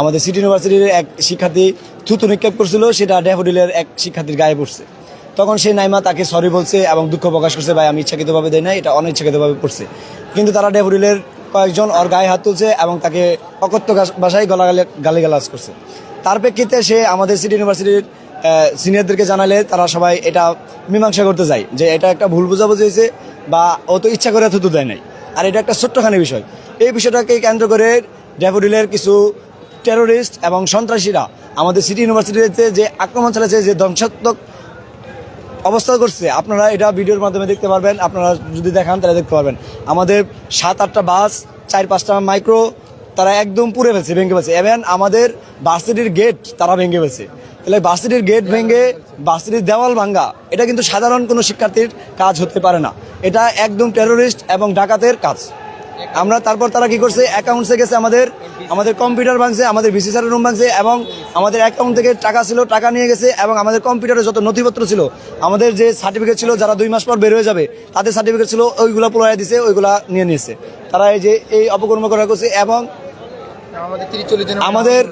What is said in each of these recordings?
আমাদের সিটি ইউনিভার্সিটির এক শিক্ষার্থী থুতু নিক্ষেপ করছিল, সেটা ড্যাফোডিলের এক শিক্ষার্থীর গায়ে পড়ছে। তখন সেই নাইমা তাকে সরি বলছে এবং দুঃখ প্রকাশ করছে, ভাই, আমি ইচ্ছাকৃতভাবে দেয় না এটা অনিচ্ছাকৃতভাবে পড়ছে। কিন্তু তারা ড্যাফোডিলের কয়েকজন ওর গায়ে হাত তুলছে এবং তাকে অকথ্য ভাষায় গলা গালিগালাজ করছে। তার প্রেক্ষিতে সে আমাদের সিটি ইউনিভার্সিটির সিনিয়রদেরকে জানালে তারা সবাই এটা মীমাংসা করতে যায়, যে এটা একটা ভুল বোঝাবুঝি হয়েছে বা ও তো ইচ্ছা করে থুতু দেয় নাই। আর এটা একটা ছোট্টখানি বিষয়। এই বিষয়টাকে কেন্দ্র করে ড্যাফোডিলের কিছু টেরোরিস্ট এবং সন্ত্রাসীরা আমাদের সিটি ইউনিভার্সিটিতে যে আক্রমণ চালাচ্ছে, যে ধ্বংসাত্মক অবস্থা করছে, আপনারা এটা ভিডিওর মাধ্যমে দেখতে পারবেন। আপনারা যদি দেখান, তাহলে দেখতে পারবেন। আমাদের সাত, আটটা বাস, চার, পাঁচটা মাইক্রো তারা একদম পুড়ে ফেলছে, ভেঙে ফেলছে। এবং আমাদের ভার্সিটির গেট তারা ভেঙে ফেলছে। তাহলে ভার্সিটির গেট ভেঙে ভার্সিটির দেওয়াল ভাঙ্গা এটা কিন্তু সাধারণ কোনো শিক্ষার্থীর কাজ হতে পারে না। এটা একদম টেরোরিস্ট এবং ডাকাতের কাজ। আমরা তারপর তারা কি করছে? অ্যাকাউন্টসে গেছে আমাদের আমাদের কম্পিউটার ভাঙছে, আমাদের ভিসিসারের রুম ভাঙছে এবং আমাদের অ্যাকাউন্ট থেকে টাকা ছিল, টাকা নিয়ে গেছে এবং আমাদের কম্পিউটারে যত নথিপত্র ছিল, আমাদের যে সার্টিফিকেট ছিল যারা দুই মাস পর বের হয়ে যাবে, তাদের সার্টিফিকেট ছিল, ওইগুলো পুরাই দিছে, ওইগুলা নিয়ে নিয়েছে তারা এই যে এই অপকর্ম করা করছে এবং আমাদের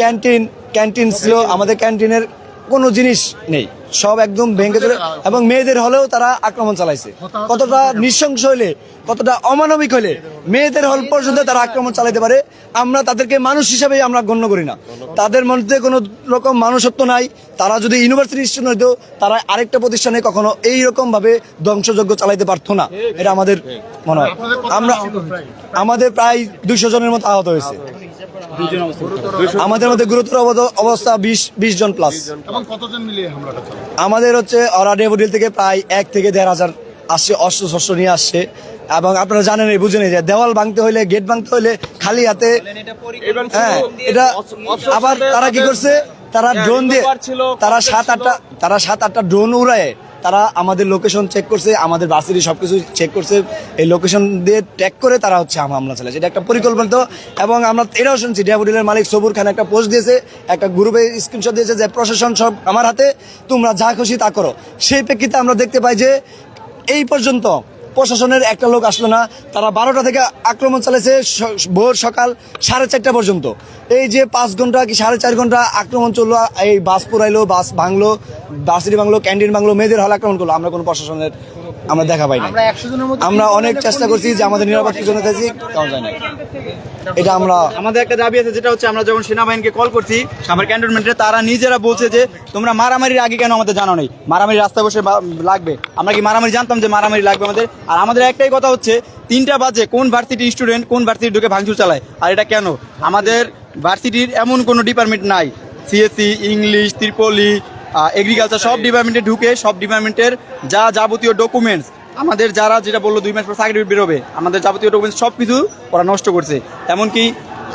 ক্যান্টিন ক্যান্টিন ছিল, আমাদের ক্যান্টিনের কোনো জিনিস নেই। সব একদম ভেঙে চলে এবং মেয়েদের হলেও তারা আক্রমণ চালাইছে। কতটা নৃশংস হইলে কতটা অমানবিক হইলে মেয়েদের হল পর্যন্ত তারা আক্রমণ চালাইতে পারে আমরা তাদেরকে মানুষ হিসাবেই আমরা গণ্য করি না। তাদের মধ্যে কোনো রকম মানুষত্ব নাই তারা যদি ইউনিভার্সিটি স্টুডেন্ট হইতো তারা আরেকটা প্রতিষ্ঠানে কখনো এই রকম ভাবে ধ্বংসযজ্ঞ চালাইতে পারতো না। এটা আমাদের মনে হয়। আমরা আমাদের প্রায় দুইশো জনের মতো আহত হয়েছে। আমাদের মধ্যে গুরুতর অবস্থা বিশ বিশ জন প্লাস কতজন মিলিয়ে হামলাটা আমাদের হচ্ছে ওরা ডেভোডিল থেকে প্রায় এক থেকে দেড় হাজার আসছে অস্ত্র শস্ত্র নিয়ে আসছে। এবং আপনারা জানেন এই বুঝেন যে দেওয়াল ভাঙতে হইলে গেট ভাঙতে হলে খালি হাতে হ্যাঁ এটা আবার তারা কি করছে? তারা ড্রোন দিয়ে তারা সাত আটটা তারা সাত আটটা ড্রোন উড়ায়। তারা আমাদের লোকেশন চেক করছে, আমাদের বাসেরই সব কিছু চেক করছে। এই লোকেশন দিয়ে ট্র্যাক করে তারা হচ্ছে হামলা চালাচ্ছে এটা একটা পরিকল্পিত এবং আমরা এটাও শুনছি ড্যাভোডিলের মালিক সবুর খান একটা পোস্ট দিয়েছে, একটা গ্রুপে স্ক্রিনশট দিয়েছে যে, প্রশাসন সব আমার হাতে, তোমরা যা খুশি তা করো। সেই প্রেক্ষিতে আমরা দেখতে পাই যে, এই পর্যন্ত প্রশাসনের একটা লোক আসলো না, তারা বারোটা থেকে আক্রমণ চালিয়েছে ভোর সকাল সাড়ে চারটা পর্যন্ত। এই যে পাঁচ ঘণ্টা কি সাড়ে চার ঘণ্টা আক্রমণ চলল, এই বাস পুরাইলো, বাস ভাঙলো, বাসিটি ভাঙলো, ক্যান্টিন ভাঙলো, মেয়েদের হল আক্রমণ করল, আমরা কোনো প্রশাসনের আমরা দেখা পাই না আমরা একশো জনের মধ্যে আমরা অনেক চেষ্টা করছি যে আমাদের নিরাপত্তার জন্য থাকি পাওয়া যায় না এটা আমরা আমাদের একটা দাবি আছে যেটা হচ্ছে আমরা যখন সেনাবাহিনীকে কল করছি সাভার ক্যান্টনমেন্টে তারা নিজেরা বলছে যে তোমরা মারামারির আগে কেন আমাদের জানো নেই? মারামারি রাস্তায় বসে লাগবে। আমরা কি মারামারি জানতাম যে মারামারি লাগবে আমাদের? আর আমাদের একটাই কথা হচ্ছে তিনটা বাজে কোন ভার্সিটি স্টুডেন্ট কোন ভার্সিটি ঢুকে ভাঙচুর চালায়? আর এটা কেন? আমাদের ভার্সিটির এমন কোনো ডিপার্টমেন্ট নাই। সিএসসি ইংলিশ ত্রিপলি এগ্রিকালচার সব ডিপার্টমেন্টে ঢুকে, সব ডিপার্টমেন্টের যা যাবতীয় ডকুমেন্টস আমাদের যারা যেটা বলল দুই মাস পর সার্টিফিকেট বেরোবে, আমাদের যাবতীয় ডকুমেন্টস সব কিছু ওরা নষ্ট করছে। এমনকি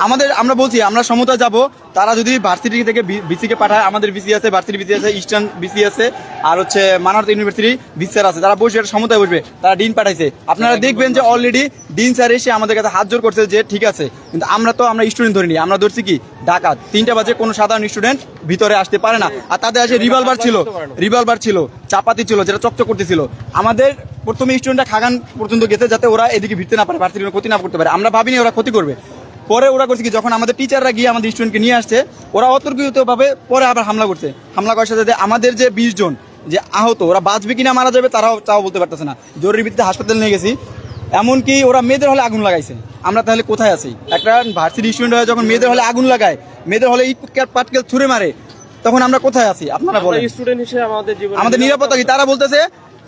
আমাদের আমরা বলছি আমরা সমতা যাব। তারা যদি ভার্সিটি থেকে বিসিকে পাঠায় আমাদের বিসি আছে ভার্সিটি বিসি আছে ইস্টার্ন বিসি আছে আর হচ্ছে মানব ইউনিভার্সিটি বিসিআর আছে। তারা বসে একটা সমতায় বসবে তারা ডিন পাঠাইছে। আপনারা দেখবেন যে অলরেডি ডিন স্যার এসে আমাদের কাছে হাত জোর করছে যে ঠিক আছে। কিন্তু আমরা তো আমরা স্টুডেন্ট ধরিনি। আমরা ধরছি কি ডাকাত। তিনটা বাজে কোনো সাধারণ স্টুডেন্ট ভিতরে আসতে পারে না। আর তাদের আসে রিভলভার ছিল রিভলভার ছিল চাপাতি ছিল যেটা চকচক করতেছিল। আমাদের প্রথমে স্টুডেন্টরা খাগান পর্যন্ত গেছে যাতে ওরা এদিকে ভিড়তে না পারে ভার্সিটির ক্ষতি না করতে পারে। আমরা ভাবিনি ওরা ক্ষতি করবে। পরে ওরা করছে কি যখন আমাদের টিচাররা গিয়ে আমাদের স্টুডেন্টকে নিয়ে আসছে ওরা অতর্কিতভাবে পরে আবার হামলা করছে। হামলা করার সাথে আমাদের যে বিশ জন যে আহত ওরা বাঁচবে কিনা মারা যাবে তারাও তাও বলতে পারতেছে না। জরুরি ভিত্তিতে হাসপাতালে নিয়ে গেছি। এমনকি ওরা মেয়েদের হলে আগুন লাগাইছে। আমরা তাহলে কোথায় আছি? একটা ভার্সিটি স্টুডেন্ট হয়ে যখন মেয়েদের হলে আগুন লাগায় মেয়েদের হলে ইট পাটকেল ছুঁড়ে মারে তখন আমরা কোথায় আছি? আপনারা বলেন। স্টুডেন্ট হিসেবে আমাদের জীবন আমাদের নিরাপত্তা কি? তারা বলতেছে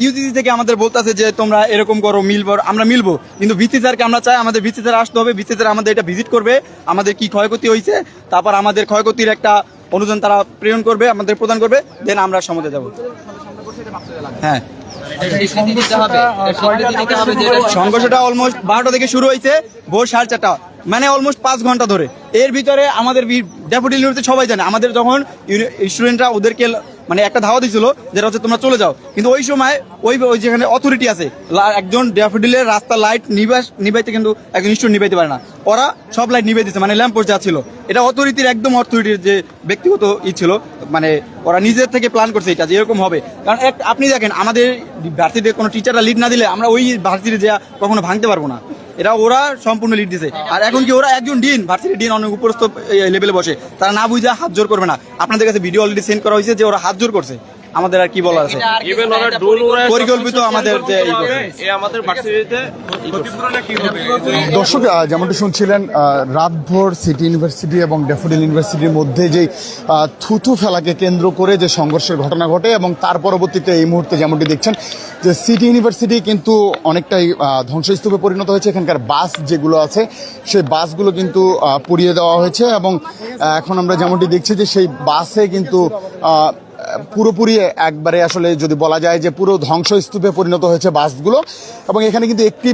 ইউজিসি থেকে আমাদের বলতেছে যে তোমরা এরকম করো মিলবো আমরা মিলবো। কিন্তু ভিসি স্যারকে আমরা চাই আমাদের ভিসি স্যার আসতে হবে। ভিসি স্যার আমাদের এটা ভিজিট করবে আমাদের কি ক্ষয়ক্ষতি হয়েছে তারপর আমাদের ক্ষয়ক্ষতির একটা অনুদান তারা প্রেরণ করবে আমাদের প্রদান করবে দেন আমরা সমাজে যাব। হ্যাঁ। সংঘর্ষটা অলমোস্ট বারোটা থেকে শুরু হয়েছে ভোর সাড়ে চারটা। মানে অলমোস্ট পাঁচ ঘণ্টা ধরে। এর ভিতরে আমাদের ডেপুটি ইউনিভার্সিটি সবাই জানে, আমাদের যখন স্টুডেন্টরা ওদেরকে মানে একটা ধাওয়া দিছিল যেটা হচ্ছে তোমরা চলে যাও। কিন্তু ওই সময় ওই ওই যেখানে অথরিটি আছে একজন ড্যাফোডিলের রাস্তা লাইট নিবাস নিবাইতে কিন্তু একজন স্টুডেন্ট নিবাইতে পারে না। ওরা সব লাইট নিবাই দিচ্ছে মানে ল্যাম্প যা ছিল এটা অথরিটির একদম অথরিটির যে ব্যক্তিগত ই ছিল মানে ওরা নিজের থেকে প্ল্যান করছে এটা যে এরকম হবে। কারণ এক আপনি দেখেন, আমাদের ভার্সিটিতে কোনো টিচাররা লিড না দিলে আমরা ওই ভার্সিটি যা কখনো ভাঙতে পারব না। এটা ওরা সম্পূর্ণ লিড দিছে। আর এখন কি ওরা একজন ডিন ভার্সিটি ডিন অনেক উপরস্থ লেভেলে বসে। তারা না বুঝে হাত জোর করবে না। আপনাদের কাছে ভিডিও অলরেডি সেন্ড করা হয়েছে যে ওরা হাত জোর করছে। আমাদের আর কি বলার আছে? পরিকল্পিত আমাদের যে এই করছে। এ আমাদের ভার্সিটিতে দর্শক যেমনটি শুনছিলেন রাতভর সিটি ইউনিভার্সিটি এবং ড্যাফোডিল ইউনিভার্সিটির মধ্যে যে থুথু ফেলাকে কেন্দ্র করে যে সংঘর্ষের ঘটনা ঘটে এবং তার পরবর্তীতে এই মুহূর্তে যেমনটি দেখছেন যে সিটি ইউনিভার্সিটি কিন্তু অনেকটাই ধ্বংসস্তূপে পরিণত হয়েছে। এখানকার বাস যেগুলো আছে সেই বাসগুলো কিন্তু পুড়িয়ে দেওয়া হয়েছে এবং এখন আমরা যেমনটি দেখছি যে সেই বাসে কিন্তু আহ, পুরোপুরি একবারে আসলে যদি বলা যায় যে পুরো ধ্বংসস্তূপে পরিণত হয়েছে বাসগুলো। এবং এখানে কিন্তু একটি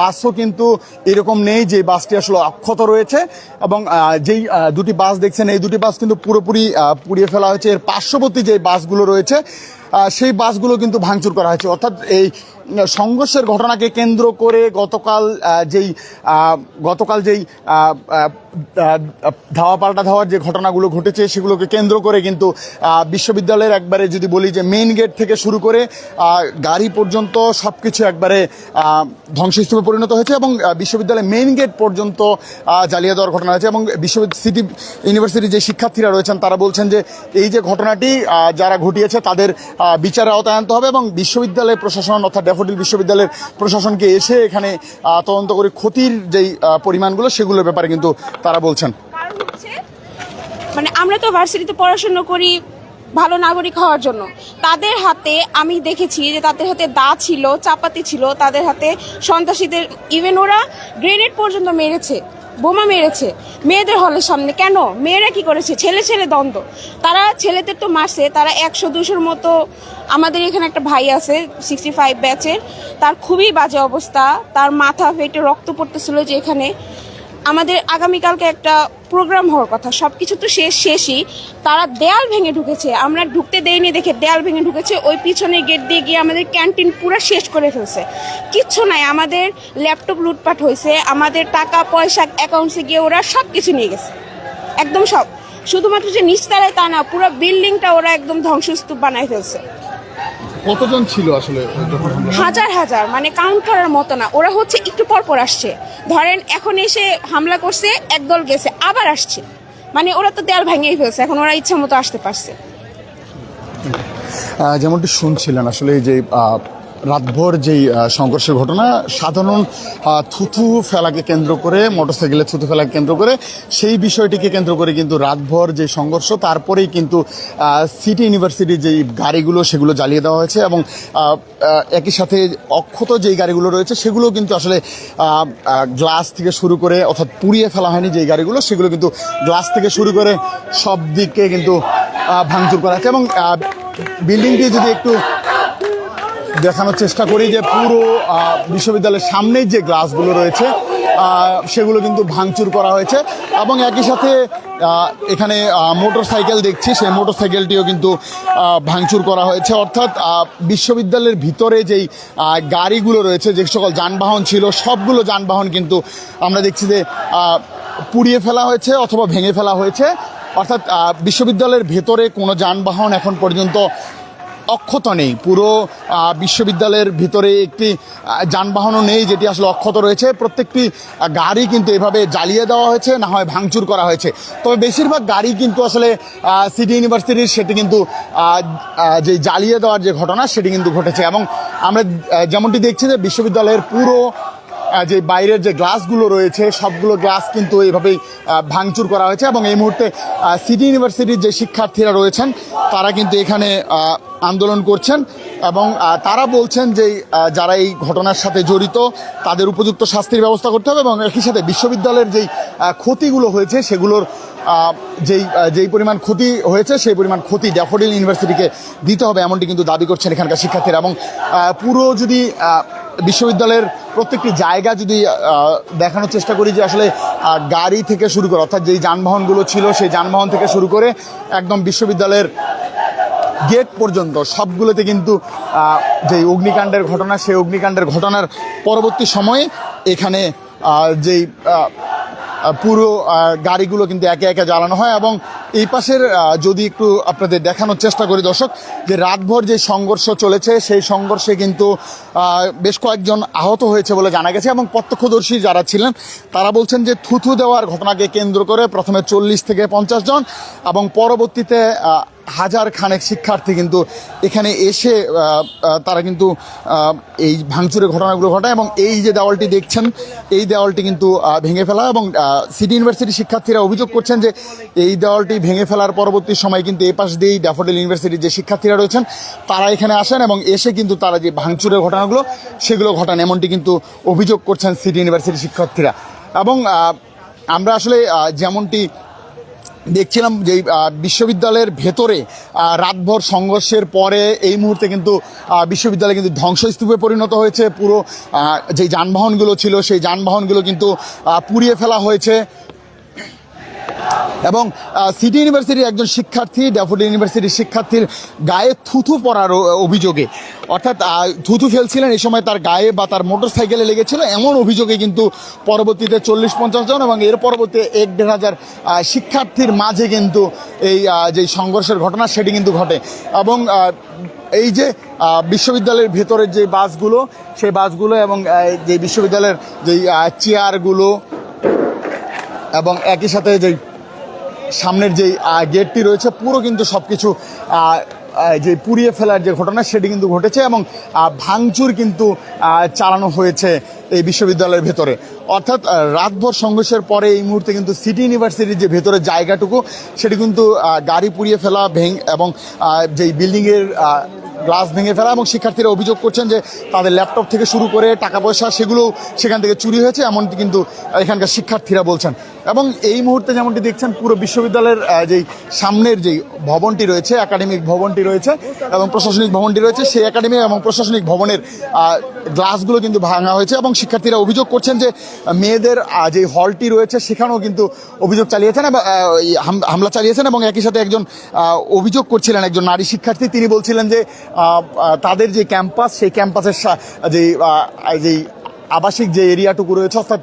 বাসও কিন্তু এরকম নেই যে বাসটি আসলে অক্ষত রয়েছে। এবং যেই দুটি বাস দেখছেন, এই দুটি বাস কিন্তু পুরোপুরি পুড়িয়ে ফেলা হয়েছে। এর পার্শ্ববর্তী যে বাসগুলো রয়েছে সেই বাসগুলো কিন্তু ভাঙচুর করা হয়েছে। অর্থাৎ এই সংঘর্ষের ঘটনাকে কেন্দ্র করে গতকাল যেই গতকাল যেই ধাওয়া পাল্টা ধাওয়ার যে ঘটনাগুলো ঘটেছে, সেগুলোকে কেন্দ্র করে কিন্তু বিশ্ববিদ্যালয়ের একবারে যদি বলি যে মেইন গেট থেকে শুরু করে গাড়ি পর্যন্ত সব কিছু একবারে ধ্বংসস্তূপে পরিণত হয়েছে এবং বিশ্ববিদ্যালয়ের মেইন গেট পর্যন্ত জ্বালিয়ে দেওয়ার ঘটনা হয়েছে এবং বিশ্ব সিটি ইউনিভার্সিটির যে শিক্ষার্থীরা রয়েছেন, তারা বলছেন যে এই যে ঘটনাটি যারা ঘটিয়েছে, তাদের বিচারের আওতায় আনতে হবে এবং বিশ্ববিদ্যালয় প্রশাসন অর্থাৎ ড্যাফোডিল বিশ্ববিদ্যালয়ের প্রশাসনকে এসে এখানে তদন্ত করে ক্ষতির যেই পরিমাণগুলো সেগুলোর ব্যাপারে কিন্তু তারা বলছেন। মানে আমরা তো ভার্সিটিতে পড়াশুনো করি ভালো নাগরিক হওয়ার জন্য। তাদের হাতে আমি দেখেছি যে তাদের হাতে দা ছিল, চাপাতি ছিল, তাদের হাতে সন্ত্রাসীদের ইভেন ওরা গ্রেনেড পর্যন্ত মেরেছে। বোমা মেরেছে। মেয়েদের হলের সামনে। কেন? মেয়েরা কি করেছে? ছেলে ছেলে দ্বন্দ্ব। তারা ছেলেদের তো মারছে। তারা একশো দুশোর মতো আমাদের এখানে একটা ভাই আছে সিক্সটি ফাইভ ব্যাচের তার খুবই বাজে অবস্থা। তার মাথা ফেটে রক্ত পড়তেছিল যে এখানে। আমাদের আগামীকালকে একটা প্রোগ্রাম হওয়ার কথা সব কিছু তো শেষ, শেষই। তারা দেয়াল ভেঙে ঢুকেছে, আমরা ঢুকতে দেইনি দেখে দেয়াল ভেঙে ঢুকেছে, ওই পিছনে গেট দিয়ে গিয়ে আমাদের ক্যান্টিন পুরো শেষ করে ফেলছে। কিচ্ছু নাই, আমাদের ল্যাপটপ লুটপাট হয়েছে, আমাদের টাকা, পয়সা অ্যাকাউন্টসে গিয়ে ওরা সব কিছু নিয়ে গেছে। একদম সব। শুধুমাত্র যে নিচতলায় তা না, পুরো বিল্ডিংটা ওরা একদম ধ্বংসস্তূপ বানায় ফেলছে। কতজন ছিল আসলে হাজার হাজার মানে কাউন্ট করার মতো না। ওরা হচ্ছে একটু পর পর আসছে। ধরেন এখন এসে হামলা করছে একদল গেছে আবার আসছে। মানে ওরা তো দেয়াল ভেঙেই ফেলছে এখন ওরা ইচ্ছা মতো আসতে পারছে। যেমনটি শুনছিলেন আসলে এই যে রাতভর যেই সংঘর্ষের ঘটনা, সাধারণ থুথু ফেলাকে কেন্দ্র করে, মোটরসাইকেলে থুথু ফেলাকে কেন্দ্র করে, সেই বিষয়টিকে কেন্দ্র করে কিন্তু রাতভর যে সংঘর্ষ, তারপরেই কিন্তু সিটি ইউনিভার্সিটির যেই গাড়িগুলো, সেগুলো জ্বালিয়ে দেওয়া হয়েছে এবং একই সাথে অক্ষত যেই গাড়িগুলো রয়েছে, সেগুলো কিন্তু আসলে গ্লাস থেকে শুরু করে, অর্থাৎ পুড়িয়ে ফেলা হয়নি যেই গাড়িগুলো, সেগুলো কিন্তু গ্লাস থেকে শুরু করে সব দিকে কিন্তু ভাঙচুর করা হচ্ছে এবং বিল্ডিংটি যদি একটু দেখানোর চেষ্টা করি যে পুরো বিশ্ববিদ্যালয়ের সামনেই যে গ্লাসগুলো রয়েছে সেগুলো কিন্তু ভাঙচুর করা হয়েছে। এবং একই সাথে এখানে মোটর সাইকেল দেখছি, সেই মোটর সাইকেলটিও কিন্তু ভাঙচুর করা হয়েছে। অর্থাৎ বিশ্ববিদ্যালয়ের ভিতরে যেই গাড়িগুলো রয়েছে, যে সকল যানবাহন ছিল, সবগুলো যানবাহন কিন্তু আমরা দেখছি যে পুড়িয়ে ফেলা হয়েছে অথবা ভেঙে ফেলা হয়েছে। অর্থাৎ বিশ্ববিদ্যালয়ের ভেতরে কোনো যানবাহন এখন পর্যন্ত অক্ষত নেই। পুরো বিশ্ববিদ্যালয়ের ভিতরে একটি যানবাহনও নেই যেটি আসলে অক্ষত রয়েছে। প্রত্যেকটি গাড়ি কিন্তু এভাবে জ্বালিয়ে দেওয়া হয়েছে, না হয় ভাঙচুর করা হয়েছে। তবে বেশিরভাগ গাড়ি কিন্তু আসলে সিটি ইউনিভার্সিটির সেটি কিন্তু যে জ্বালিয়ে দেওয়ার যে ঘটনা, সেটি কিন্তু ঘটেছে। এবং আমরা যেমনটি দেখছি যে বিশ্ববিদ্যালয়ের পুরো যে বাইরের যে গ্লাসগুলো রয়েছে, সবগুলো গ্লাস কিন্তু এইভাবেই ভাঙচুর করা হয়েছে এবং এই মুহূর্তে সিটি ইউনিভার্সিটির যে শিক্ষার্থীরা রয়েছেন, তারা কিন্তু এখানে আন্দোলন করছেন এবং তারা বলছেন যে যারা এই ঘটনার সাথে জড়িত, তাদের উপযুক্ত শাস্তির ব্যবস্থা করতে হবে এবং একই সাথে বিশ্ববিদ্যালয়ের যেই ক্ষতিগুলো হয়েছে, সেগুলোর যেই যেই পরিমাণ ক্ষতি হয়েছে, সেই পরিমাণ ক্ষতি ড্যাফোডিল ইউনিভার্সিটিকে দিতে হবে, এমনটি কিন্তু দাবি করছেন এখানকার শিক্ষার্থীরা। এবং পুরো যদি বিশ্ববিদ্যালয়ের প্রত্যেকটি জায়গা যদি দেখানোর চেষ্টা করি যে আসলে গাড়ি থেকে শুরু করে, অর্থাৎ যেই যানবাহনগুলো ছিল, সেই যানবাহন থেকে শুরু করে একদম বিশ্ববিদ্যালয়ের গেট পর্যন্ত সবগুলোতে কিন্তু যেই অগ্নিকাণ্ডের ঘটনা, সেই অগ্নিকাণ্ডের ঘটনার পরবর্তী সময়ে এখানে যেই পুরো গাড়িগুলো কিন্তু একে একে জ্বালানো হয় এবং এই পাশের যদি একটু আপনাদের দেখানোর চেষ্টা করি দর্শক, যে রাতভর যে সংঘর্ষ চলেছে, সেই সংঘর্ষে কিন্তু বেশ কয়েকজন আহত হয়েছে বলে জানা গেছে এবং প্রত্যক্ষদর্শী যারা ছিলেন, তারা বলছেন যে থুথু দেওয়ার ঘটনাকে কেন্দ্র করে প্রথমে চল্লিশ থেকে পঞ্চাশ জন এবং পরবর্তীতে হাজার খানেক শিক্ষার্থী কিন্তু এখানে এসে তারা কিন্তু এই ভাঙচুরের ঘটনাগুলো ঘটায় এবং এই যে দেওয়ালটি দেখছেন, এই দেওয়ালটি কিন্তু ভেঙে ফেলা এবং সিটি ইউনিভার্সিটির শিক্ষার্থীরা অভিযোগ করছেন যে এই দেওয়ালটি ভেঙে ফেলার পরবর্তী সময় কিন্তু এ পাশ দিয়েই ড্যাফোডিল ইউনিভার্সিটির যে শিক্ষার্থীরা রয়েছেন, তারা এখানে আসেন এবং এসে কিন্তু তারা যে ভাঙচুরের ঘটনাগুলো, সেগুলো ঘটান এমনটি কিন্তু অভিযোগ করছেন সিটি ইউনিভার্সিটির শিক্ষার্থীরা। এবং আমরা আসলে যেমনটি দেখছিলাম যে বিশ্ববিদ্যালয়ের ভেতরে রাতভর সংঘর্ষের পরে এই মুহূর্তে কিন্তু বিশ্ববিদ্যালয় কিন্তু ধ্বংসস্তূপে পরিণত হয়েছে। পুরো যে যানবাহনগুলো ছিল, সেই যানবাহনগুলো কিন্তু পুড়িয়ে ফেলা হয়েছে। এবং সিটি ইউনিভার্সিটির একজন শিক্ষার্থী, ড্যাফোডিল ইউনিভার্সিটির শিক্ষার্থীর গায়ে থুথু পড়ার অভিযোগে। অর্থাৎ থুথু ফেলছিলেন, এই সময় তার গায়ে বা তার মোটর সাইকেলে লেগেছিল। এমন অভিযোগে কিন্তু পরবর্তীতে চল্লিশ পঞ্চাশ জন এবং এর পরবর্তী এক দেড় হাজার শিক্ষার্থীর মাঝে কিন্তু এই যে সংঘর্ষের ঘটনা, সেটি কিন্তু ঘটে। এবং এই যে বিশ্ববিদ্যালয়ের ভেতরের যে বাসগুলো, সেই বাসগুলো এবং যে বিশ্ববিদ্যালয়ের যেই চেয়ারগুলো এবং একই সাথে যেই সামনের যে গেটটি রয়েছে, পুরো কিন্তু সব কিছু যে পুড়িয়ে ফেলার যে ঘটনা, সেটি কিন্তু ঘটেছে এবং ভাঙচুর কিন্তু চালানো হয়েছে এই বিশ্ববিদ্যালয়ের ভেতরে। অর্থাৎ রাতভর সংঘর্ষের পরে এই মুহূর্তে কিন্তু সিটি ইউনিভার্সিটির যে ভেতরে জায়গাটুকু, সেটি কিন্তু গাড়ি পুড়িয়ে ফেলা ভেং এবং যেই বিল্ডিংয়ের গ্লাস ভেঙে ফেলা এবং শিক্ষার্থীরা অভিযোগ করছেন যে তাদের ল্যাপটপ থেকে শুরু করে টাকা পয়সা সেগুলো সেখান থেকে চুরি হয়েছে, এমনটি কিন্তু এখানকার শিক্ষার্থীরা বলছেন। এবং এই মুহূর্তে যেমনটি দেখছেন, পুরো বিশ্ববিদ্যালয়ের যেই সামনের যেই ভবনটি রয়েছে, একাডেমিক ভবনটি রয়েছে এবং প্রশাসনিক ভবনটি রয়েছে, সেই একাডেমি এবং প্রশাসনিক ভবনের গ্লাসগুলো কিন্তু ভাঙা হয়েছে এবং শিক্ষার্থীরা অভিযোগ করছেন যে মেয়েদের যে হলটি রয়েছে সেখানেও কিন্তু অভিযোগ চালিয়েছেন হামলা চালিয়েছেন এবং একই সাথে একজন অভিযোগ করছিলেন একজন নারী শিক্ষার্থী। তিনি বলছিলেন যে তাদের যে ক্যাম্পাস, সেই ক্যাম্পাসের যে যেই আবাসিক যে এরিয়াটুকু রয়েছে, অর্থাৎ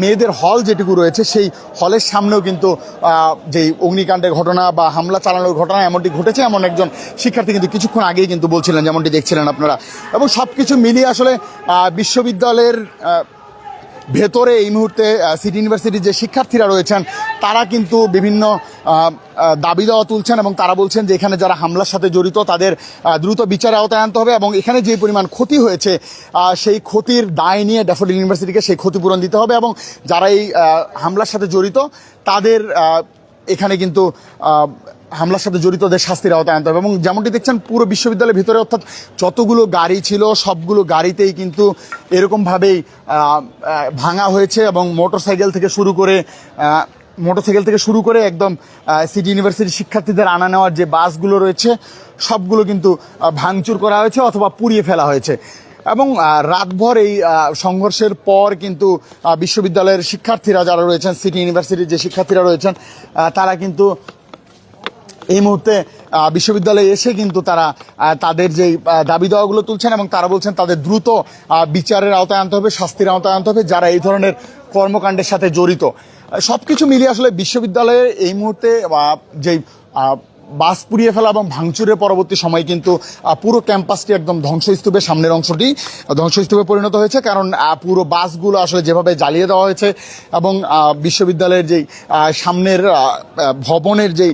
মেয়েদের হল যেটুকু রয়েছে, সেই হলের সামনেও কিন্তু যেই অগ্নিকাণ্ডের ঘটনা বা হামলা চালানোর ঘটনা এমনটি ঘটেছে, এমন একজন শিক্ষার্থী কিন্তু কিছুক্ষণ আগেই কিন্তু বলছিলেন, যেমনটি দেখছিলেন আপনারা। এবং সব কিছু মিলিয়ে আসলে বিশ্ববিদ্যালয়ের ভেতরে এই মুহূর্তে সিটি ইউনিভার্সিটির যে শিক্ষার্থীরা রয়েছেন, তারা কিন্তু বিভিন্ন দাবি দেওয়া তুলছেন এবং তারা বলছেন যে এখানে যারা হামলার সাথে জড়িত, তাদের দ্রুত বিচারে আওতায় আনতে হবে এবং এখানে যে পরিমাণ ক্ষতি হয়েছে সেই ক্ষতির দায় নিয়ে ড্যাফোডিল ইউনিভার্সিটিকে সেই ক্ষতিপূরণ দিতে হবে এবং যারা এই হামলার সাথে জড়িত, তাদের এখানে কিন্তু হামলার সাথে জড়িতদের শাস্তির আওতায় আনতে হবে। এবং যেমনটি দেখছেন পুরো বিশ্ববিদ্যালয়ের ভিতরে অর্থাৎ যতগুলো গাড়ি ছিল সবগুলো গাড়িতেই কিন্তু এরকমভাবেই ভাঙা হয়েছে এবং মোটরসাইকেল থেকে শুরু করে আহ, মোটরসাইকেল থেকে শুরু করে একদম সিটি ইউনিভার্সিটির শিক্ষার্থীদের আনা নেওয়ার যে বাসগুলো রয়েছে সবগুলো কিন্তু ভাঙচুর করা হয়েছে অথবা পুড়িয়ে ফেলা হয়েছে। এবং রাতভর এই সংঘর্ষের পর কিন্তু বিশ্ববিদ্যালয়ের শিক্ষার্থীরা যারা রয়েছেন সিটি ইউনিভার্সিটির যে শিক্ষার্থীরা রয়েছেন তারা কিন্তু এই মুহূর্তে বিশ্ববিদ্যালয়ে এসে কিন্তু তারা তাদের যেই দাবি দাওয়াগুলো তুলছেন এবং তারা বলছেন তাদের দ্রুত বিচারের আওতায় আনতে হবে, শাস্তির আওতায় আনতে হবে, যারা এই ধরনের কর্মকাণ্ডের সাথে জড়িত। সব কিছু মিলিয়ে আসলে বিশ্ববিদ্যালয়ে এই মুহূর্তে যেই বাস পুড়িয়ে ফেলা এবং ভাঙচুরের পরবর্তী সময় কিন্তু পুরো ক্যাম্পাসটি একদম ধ্বংসস্তূপের সামনের অংশটি ধ্বংসস্তূপে পরিণত হয়েছে। কারণ পুরো বাসগুলো আসলে যেভাবে জ্বালিয়ে দেওয়া হয়েছে এবং বিশ্ববিদ্যালয়ের যেই সামনের ভবনের যেই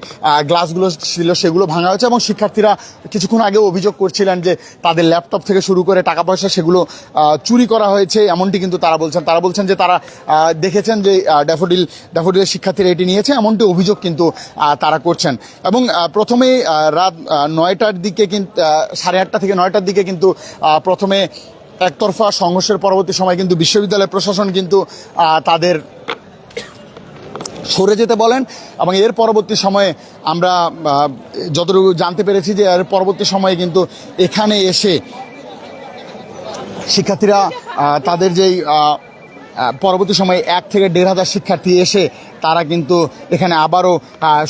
গ্লাসগুলো ছিল সেগুলো ভাঙা হয়েছে এবং শিক্ষার্থীরা কিছুক্ষণ আগে অভিযোগ করছিলেন যে তাদের ল্যাপটপ থেকে শুরু করে টাকা পয়সা সেগুলো চুরি করা হয়েছে। এমনটি কিন্তু তারা বলছেন। তারা বলছেন যে তারা দেখেছেন যে ড্যাফোডিল, ড্যাফোডিলের শিক্ষার্থীরা এটি নিয়েছে। এমনটি অভিযোগ কিন্তু তারা করছেন। এবং আহ, প্রথমে রাত নয়টার দিকে কিন্তু সাড়ে আটটা থেকে নয়টার দিকে কিন্তু প্রথমে একতরফা সংঘর্ষের পরবর্তী সময় কিন্তু বিশ্ববিদ্যালয় প্রশাসন কিন্তু তাদের সরে যেতে বলেন এবং এর পরবর্তী সময়ে আমরা যতটুকু জানতে পেরেছি যে এর পরবর্তী সময়ে কিন্তু এখানে এসে শিক্ষার্থীরা তাদের যেই পরবর্তী সময়ে এক থেকে দেড় হাজার শিক্ষার্থী এসে তারা কিন্তু এখানে আবারও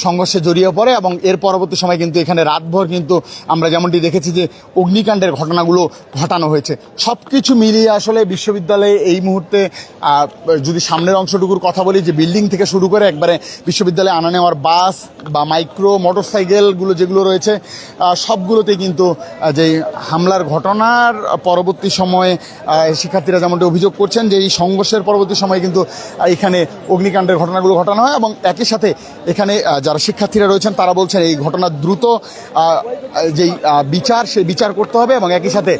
সংঘর্ষে জড়িয়ে পড়ে এবং এর পরবর্তী সময় কিন্তু এখানে রাতভর কিন্তু আমরা যেমনটি দেখেছি যে অগ্নিকাণ্ডের ঘটনাগুলো ঘটানো হয়েছে। সব কিছু মিলিয়ে আসলে বিশ্ববিদ্যালয়ে এই মুহূর্তে যদি সামনের অংশটুকুর কথা বলি, যে বিল্ডিং থেকে শুরু করে একবারে বিশ্ববিদ্যালয়ে আনা নেওয়ার বাস বা মাইক্রো, মোটরসাইকেলগুলো যেগুলো রয়েছে সবগুলোতেই কিন্তু যে হামলার ঘটনার পরবর্তী সময়ে শিক্ষার্থীরা যেমনটি অভিযোগ করছেন যে এই সংঘর্ষের পরবর্তী সময়ে কিন্তু এখানে অগ্নিকাণ্ডের ঘটনাগুলো ঘটানো হয় এবং একই সাথে এখানে যারা শিক্ষার্থীরা রয়েছেন, তারা বলছেন এই ঘটনা দ্রুত যেই বিচার, সেই বিচার করতে হবে এবং একই সাথে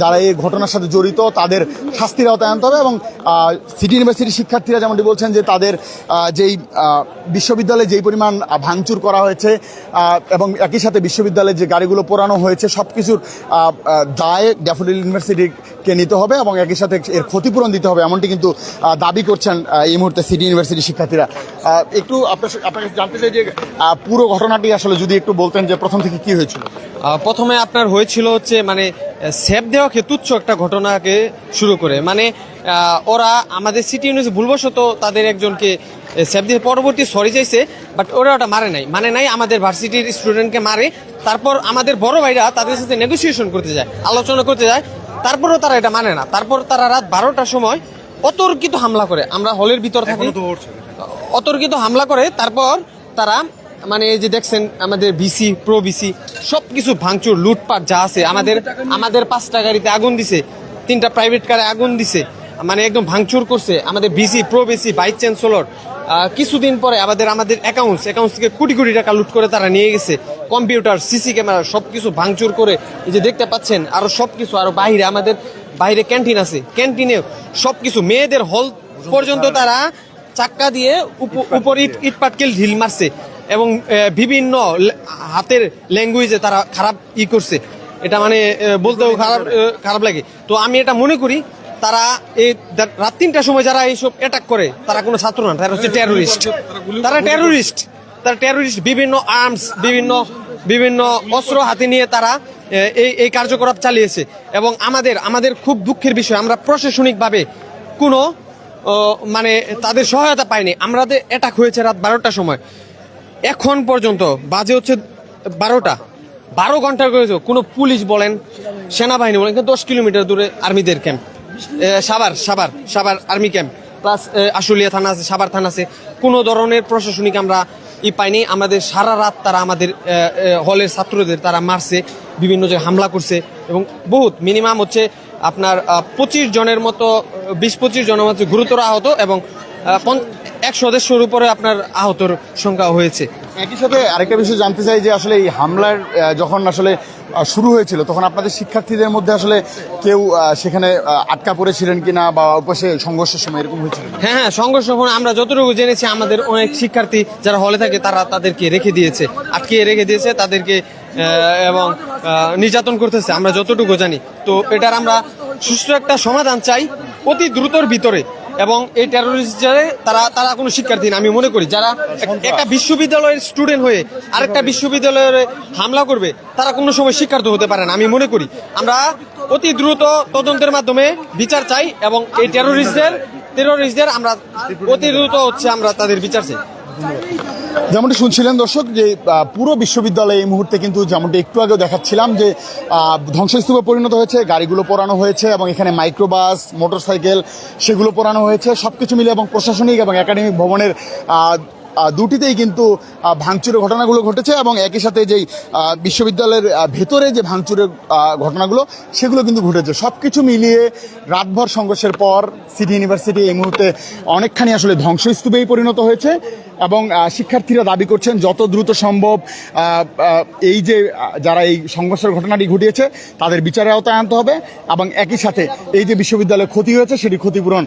যারা এই ঘটনার সাথে জড়িত, তাদের শাস্তির আওতায় আনতে হবে এবং সিটি ইউনিভার্সিটির শিক্ষার্থীরা যেমনটি বলছেন যে তাদের যেই বিশ্ববিদ্যালয়ে যেই পরিমাণ ভাঙচুর করা হয়েছে এবং একই সাথে বিশ্ববিদ্যালয়ে যে গাড়িগুলো পোড়ানো হয়েছে সব কিছুর দায় ড্যাফোডিল ইউনিভার্সিটিকে নিতে হবে এবং একই সাথে এর ক্ষতিপূরণ দিতে হবে, এমনটি কিন্তু দাবি করছেন এই মুহূর্তে সিটি ইউনিভার্সিটির শিক্ষার্থীরা। একটু আপনার কাছে জানতে চাই যে পুরো ঘটনাটি আসলে যদি একটু বলতেন যে প্রথম থেকে কি হয়েছিল? প্রথমে আপনার হয়েছিল হচ্ছে মানে সেফ দেওয়াকে তুচ্ছ একটা ঘটনাকে শুরু করে। মানে ওরা আমাদের সিটি ইউনিভার্সিটি ভুলবশত তাদের একজনকে সেফ দিয়ে পরবর্তী সরি চাইছে বাট ওরা ওটা মারে নাই। মানে নাই আমাদের ভার্সিটির স্টুডেন্টকে মারে তারপর আমাদের বড় ভাইরা তাদের সাথে নেগোসিয়েশন করতে যায় আলোচনা করতে যায় তারপরও তারা এটা মানে না। তারপর তারা রাত বারোটার সময় অতর্কিত হামলা করে। আমরা হলের ভিতর থাকি। অতর্কিত হামলা করে, তারপর তারা মানে এই যে দেখছেন, আমাদের বিসি প্রো বিসি সব কিছু ভাঙচুর, লুটপাট যা আছে, আমাদের আমাদের পাঁচটা গাড়িতে আগুন দিছে, তিনটা প্রাইভেট কারে আগুন দিছে মানে একদম ভাঙচুর করছে, আমাদের VC pro VC vice chancellor কিছুদিন পরে আমাদের আমাদের অ্যাকাউন্টস অ্যাকাউন্টস থেকে কোটি কোটি টাকা লুট করে তারা নিয়ে গেছে কম্পিউটার সিসি ক্যামেরা সব কিছু ভাঙচুর করে, এই যে দেখতে পাচ্ছেন, আরও সব কিছু আরও বাইরে আমাদের, বাইরে ক্যান্টিন আছে ক্যান্টিনে সব কিছু মেয়েদের হল পর্যন্ত তারা চাক্কা দিয়ে উপ- উপর ইট ইট পাটকেল ঢিল মারছে এবং বিভিন্ন হাতের ল্যাঙ্গুয়েজে তারা খারাপ ই করছে। এটা মানে বলতেও খারাপ খারাপ লাগে। তো আমি এটা মনে করি তারা এই রাত তিনটার সময় যারা এইসব অ্যাটাক করে তারা কোনো ছাত্র না তারা হচ্ছে টেরোরিস্ট তারা টেরোরিস্ট তারা টেরোরিস্ট বিভিন্ন আর্মস বিভিন্ন বিভিন্ন অস্ত্র হাতে নিয়ে তারা এই এই কার্যকলাপ চালিয়েছে। এবং আমাদের আমাদের খুব দুঃখের বিষয় আমরা প্রশাসনিকভাবে কোনো মানে তাদের সহায়তা পায়নি আমাদের অ্যাটাক হয়েছে রাত বারোটার সময়, এখন পর্যন্ত বাজে হচ্ছে বারোটা। বারো ঘণ্টা করেছে কোনো পুলিশ বলেন, সেনাবাহিনী বলেন, কিন্তু দশ কিলোমিটার দূরে আর্মিদের ক্যাম্প সাবার সাবার সাবার আর্মি ক্যাম্প প্লাস আশুলিয়া থানা আছে সাবার থানা আছে। কোনো ধরনের প্রশাসনিক আমরা ই পাইনি। আমাদের সারা রাত তারা আমাদের হলের ছাত্রদের তারা মারছে, বিভিন্ন জায়গায় হামলা করছে। এবং বহুত মিনিমাম হচ্ছে আপনার পঁচিশ জনের মতো বিশ পঁচিশ জনের মতো গুরুতর আহত এবং এক সদস্যর উপরে আপনার আহতর সংখ্যা হয়েছে। একই সাথে আরেকটা বিষয় জানতে চাই যে আসলে এই হামলার যখন আসলে শুরু হয়েছিল তখন আপনাদের শিক্ষার্থীদের মধ্যে আসলে কেউ সেখানে আটকা পড়েছিলেন কিনা বা উপসে সংঘর্ষের সময় এরকম হয়েছিল? হ্যাঁ হ্যাঁ সংঘর্ষ আমরা যতটুকু জেনেছি আমাদের অনেক শিক্ষার্থী যারা হলে থাকে তারা তাদেরকে রেখে দিয়েছে। আটকে রেখে দিয়েছে তাদেরকে এবং নির্যাতন করতেছে আমরা যতটুকু জানি। তো এটার আমরা সুষ্ঠু একটা সমাধান চাই। অতি দ্রুতর ভিতরে। এবং এই টেরোরিস্ট তারা তারা কোনো শিক্ষার্থী না, আমি মনে করি। যারা একটা বিশ্ববিদ্যালয়ের স্টুডেন্ট হয়ে আরেকটা বিশ্ববিদ্যালয়ে হামলা করবে, তারা কোনো সময় শিক্ষার্থী হতে পারে না, আমি মনে করি। আমরা অতি দ্রুত তদন্তের মাধ্যমে বিচার চাই এবং এই টেরোরিস্টদের টেরোরিস্টদের আমরা অতি দ্রুত হচ্ছে আমরা তাদের বিচার চাই। যেমনটি শুনছিলেন দর্শক, যে পুরো বিশ্ববিদ্যালয়ে এই মুহূর্তে কিন্তু যেমনটি একটু আগেও দেখাচ্ছিলাম যে ধ্বংসস্তূপে পরিণত হয়েছে, গাড়িগুলো পোড়ানো হয়েছে এবং এখানে মাইক্রোবাস, মোটরসাইকেল, সেগুলো পোড়ানো হয়েছে। সব কিছু মিলে এবং প্রশাসনিক এবং একাডেমিক ভবনের দুটিতেই কিন্তু ভাঙচুরের ঘটনাগুলো ঘটেছে এবং একই সাথে যেই বিশ্ববিদ্যালয়ের ভেতরে যে ভাঙচুরের ঘটনাগুলো, সেগুলো কিন্তু ঘটেছে। সব কিছু মিলিয়ে রাতভর সংঘর্ষের পর সিটি ইউনিভার্সিটি এই মুহূর্তে অনেকখানি আসলে ধ্বংসস্তূপেই পরিণত হয়েছে এবং শিক্ষার্থীরা দাবি করছেন যত দ্রুত সম্ভব এই যে যারা এই সংঘর্ষের ঘটনাটি ঘটিয়েছে, তাদের বিচারের আওতায় আনতে হবে এবং একই সাথে এই যে বিশ্ববিদ্যালয়ে ক্ষতি হয়েছে, সেটি ক্ষতিপূরণ